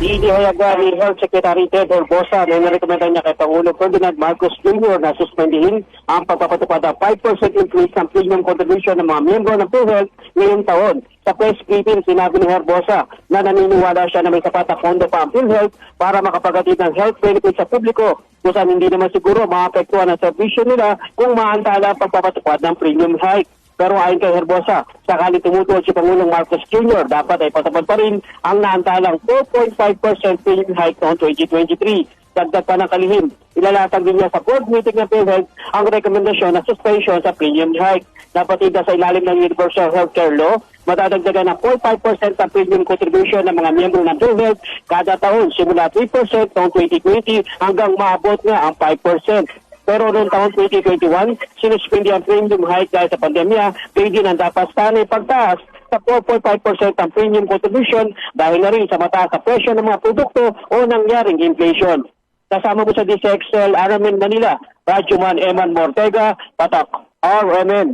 Inihayaga ni Health Secretary Ted Herbosa na narekomenda niya kay Pangulo Ferdinand Marcos Jr. na suspendihin ang pagpapatupad ng 5% increase ng premium contribution ng mga miyembro ng PhilHealth ngayong taon. Sa press briefing, sinabi ni Herbosa na naniniwala siya na may sapat na pondo pa ang PhilHealth para makapagatid ng health benefits sa publiko kung saan hindi naman siguro maapektuhan ang servisyo nila kung maantala ang pagpapatupad ng premium hike. Pero ayon kay Herbosa, sakali tumutol si Pangulong Marcos Jr., dapat ay patapad pa rin ang naantalang 4.5% premium hike noong 2023. Dagdag pa ng kalihim, ilalatag din niya sa board meeting ng PhilHealth ang rekomendasyon na suspension sa premium hike. Dapat ida sa ilalim ng Universal Healthcare Law, madadagdagan ng 0.5% ang premium contribution ng mga miyembro ng PhilHealth kada taon simula 3% noong 2020 hanggang maabot nga ang 5%. Pero noong taon 2021, sinuspindi ang premium hike dahil sa pandemya, kaya din ang dapat sana pagtaas sa 4.5% ang premium contribution dahil na rin sa mataas sa presyo ng mga produkto o nangyaring inflation. Kasama mo sa DCXL, Aramin Manila, Radyoman Eman Mortega, Patak, RMN.